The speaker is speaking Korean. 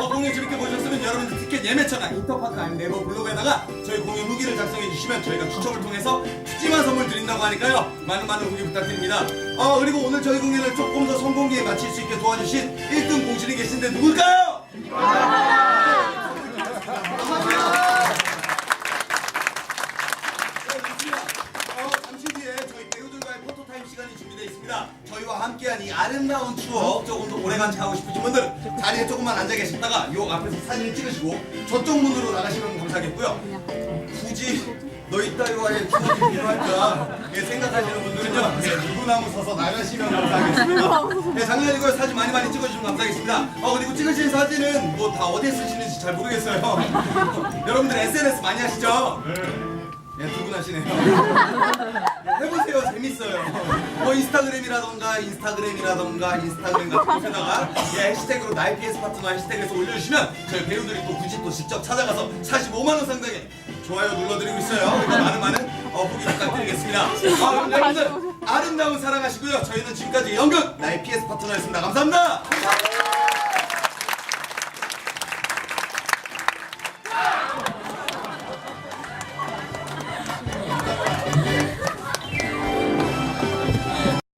어, 공연 재밌게 보셨으면 여러분들 티켓 예매처나 인터파크 아니면 네이버 블로그에다가 저희 공연 후기를 작성해 주시면 저희가 추첨을 통해서 푸짐한 선물 드린다고 하니까요 많은 많은 후기 부탁드립니다 어 그리고 오늘 저희 공연을 조금 더 성공기에 마칠 수 있게 도와주신 1등 공신이 계신데 누굴까요? 있습니다. 저희와 함께한 이 아름다운 추억 조금 더 오래간지 하고 싶으신 분들 자리에 조금만 앉아 계셨다가 요 앞에서 사진을 찍으시고 저쪽 문으로 나가시면 감사하겠고요. 굳이 너희 따위와의 추억이 필요할까 예, 생각하시는 분들은요 예, 누구나무 서서 나가시면 감사하겠습니다. 예, 장난이고요 사진 많이 많이 찍어주시면 감사하겠습니다. 어 그리고 찍으신 사진은 뭐 다 어디에 쓰시는지 잘 모르겠어요. 여러분들 SNS 많이 하시죠? 하시네요. 해보세요, 재밌어요. 뭐 인스타그램이라던가 인스타그램이라던가 인스타그램 같은 곳에다가 예, 해시태그로 나이 PS 파트너 해시태그에서 올려주시면 저희 배우들이 또 굳이 또 직접 찾아가서 45만 원 상당의 좋아요 눌러드리고 있어요. 그러니까 많은 많은 어, 후기 부탁드리겠습니다. 아, 여러분들 아름다운 사랑하시고요. 저희는 지금까지 연극 나이 PS 파트너였습니다. 감사합니다.